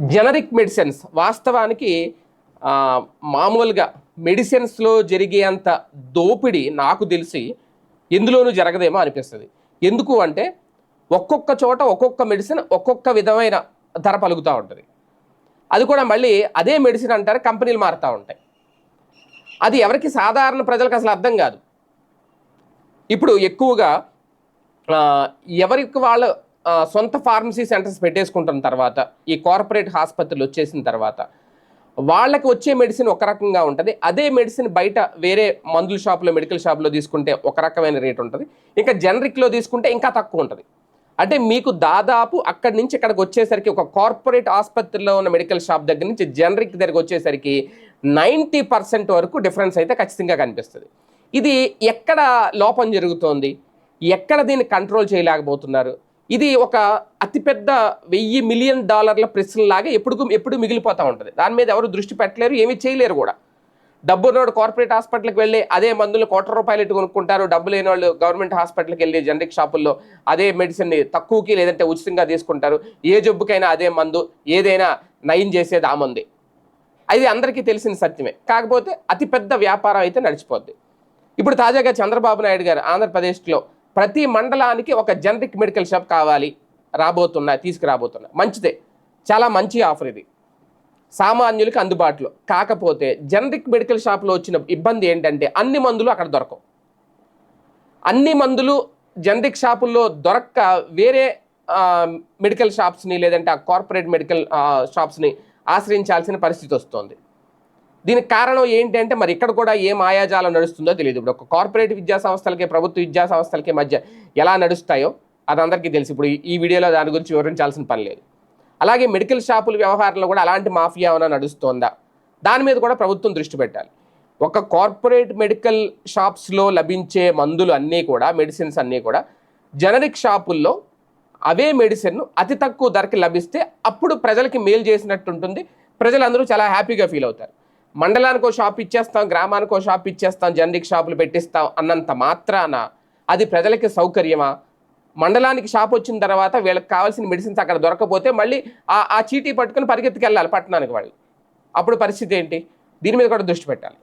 Generic medicines వాస్తవానికి మామూలుగా మెడిసిన్స్లో జరిగేంత దోపిడీ నాకు తెలిసి ఎందులోనూ జరగదేమో అనిపిస్తుంది. ఎందుకు అంటే ఒక్కొక్క చోట ఒక్కొక్క మెడిసిన్ ఒక్కొక్క విధమైన ధర పలుకుతూ ఉంటుంది. అది కూడా మళ్ళీ అదే మెడిసిన్ అంటారు కంపెనీలు మారుతూ ఉంటాయి. అది ఎవరికి సాధారణ ప్రజలకు అసలు అర్థం కాదు. ఇప్పుడు ఎక్కువగా ఎవరికి వాళ్ళు సొంత ఫార్మసీ సెంటర్స్ పెట్టేసుకుంటున్న తర్వాత ఈ కార్పొరేట్ హాస్పిటల్ వచ్చేసిన తర్వాత వాళ్ళకి వచ్చే మెడిసిన్ ఒక రకంగా ఉంటుంది. అదే మెడిసిన్ బయట వేరే మందుల షాప్లో మెడికల్ షాప్లో తీసుకుంటే ఒక రకమైన రేట్ ఉంటుంది. ఇంకా జనరిక్లో తీసుకుంటే ఇంకా తక్కువ ఉంటుంది. అంటే మీకు దాదాపు అక్కడి నుంచి ఇక్కడికి వచ్చేసరికి ఒక కార్పొరేట్ ఆసుపత్రిలో ఉన్న మెడికల్ షాప్ దగ్గర నుంచి జనరిక్ దగ్గరికి వచ్చేసరికి నైంటీ పర్సెంట్ వరకు డిఫరెన్స్ అయితే ఖచ్చితంగా కనిపిస్తుంది. ఇది ఎక్కడ లోపం జరుగుతోంది? ఎక్కడ దీన్ని కంట్రోల్ చేయలేకపోతున్నారు? ఇది ఒక అతిపెద్ద వెయ్యి మిలియన్ డాలర్ల ప్రశ్నలాగా ఎప్పుడు ఎప్పుడు మిగిలిపోతూ ఉంటుంది. దాని మీద ఎవరు దృష్టి పెట్టలేరు ఏమీ చేయలేరు కూడా. డబ్బు ఉన్నవాడు కార్పొరేట్ హాస్పిటల్కి వెళ్ళి అదే మందులు కోట్ల రూపాయలు ఇటు కొనుక్కుంటారు. డబ్బు లేని వాళ్ళు గవర్నమెంట్ హాస్పిటల్కి వెళ్ళి జనరిక్ షాపుల్లో అదే మెడిసిన్ని తక్కువకి లేదంటే ఉచితంగా తీసుకుంటారు. ఏ జబ్బుకైనా అదే మందు ఏదైనా నయం చేసేది ఆ మంది. అది అందరికీ తెలిసిన సత్యమే. కాకపోతే అతిపెద్ద వ్యాపారం అయితే నడిచిపోద్ది. ఇప్పుడు తాజాగా చంద్రబాబు నాయుడు గారు ఆంధ్రప్రదేశ్లో ప్రతి మండలానికి ఒక జనరిక్ మెడికల్ షాప్ కావాలి రాబోతున్నా తీసుకురాబోతున్నా. మంచిదే. చాలా మంచి ఆఫర్ ఇది. సామాన్యులకి అందుబాటులో. కాకపోతే జనరిక్ మెడికల్ షాప్లో వచ్చిన ఇబ్బంది ఏంటంటే అన్ని మందులు అక్కడ దొరకవు. అన్ని మందులు జనరిక్ షాపుల్లో దొరక్క వేరే మెడికల్ షాప్స్ని లేదంటే ఆ కార్పొరేట్ మెడికల్ షాప్స్ని ఆశ్రయించాల్సిన పరిస్థితి వస్తుంది. దీనికి కారణం ఏంటంటే మరి ఇక్కడ కూడా ఏ మాయాజాలం నడుస్తుందో తెలియదు. ఇప్పుడు ఒక కార్పొరేట్ విద్యా సంస్థలకి ప్రభుత్వ విద్యా సంస్థలకి మధ్య ఎలా నడుస్తాయో అది అందరికీ తెలుసు. ఇప్పుడు ఈ- ఈ వీడియోలో దాని గురించి వివరించాల్సిన పని లేదు. అలాగే మెడికల్ షాపుల వ్యవహారంలో కూడా అలాంటి మాఫియా ఏమైనా నడుస్తోందా? దాని మీద కూడా ప్రభుత్వం దృష్టి పెట్టాలి. ఒక కార్పొరేట్ మెడికల్ షాప్స్లో లభించే మందులు అన్నీ కూడా మెడిసిన్స్ అన్నీ కూడా జనరిక్ షాపుల్లో అవే మెడిసిన్ అతి తక్కువ ధరకి లభిస్తే అప్పుడు ప్రజలకి మేలు చేసినట్టు ఉంటుంది. ప్రజలందరూ చాలా హ్యాపీగా ఫీల్ అవుతారు. మండలానికో షాప్ ఇచ్చేస్తాం గ్రామానికో షాప్ ఇచ్చేస్తాం జనరిక్ షాపులు పెట్టిస్తాం అన్నంత మాత్రాన అది ప్రజలకి సౌకర్యమా? మండలానికి షాప్ వచ్చిన తర్వాత వీళ్ళకి కావాల్సిన మెడిసిన్స్ అక్కడ దొరకపోతే మళ్ళీ ఆ ఆ చీటీ పట్టుకుని పరిగెత్తుకెళ్ళాలి పట్టణానికి వాళ్ళు. అప్పుడు పరిస్థితి ఏంటి? దీని మీద కూడా దృష్టి పెట్టాలి.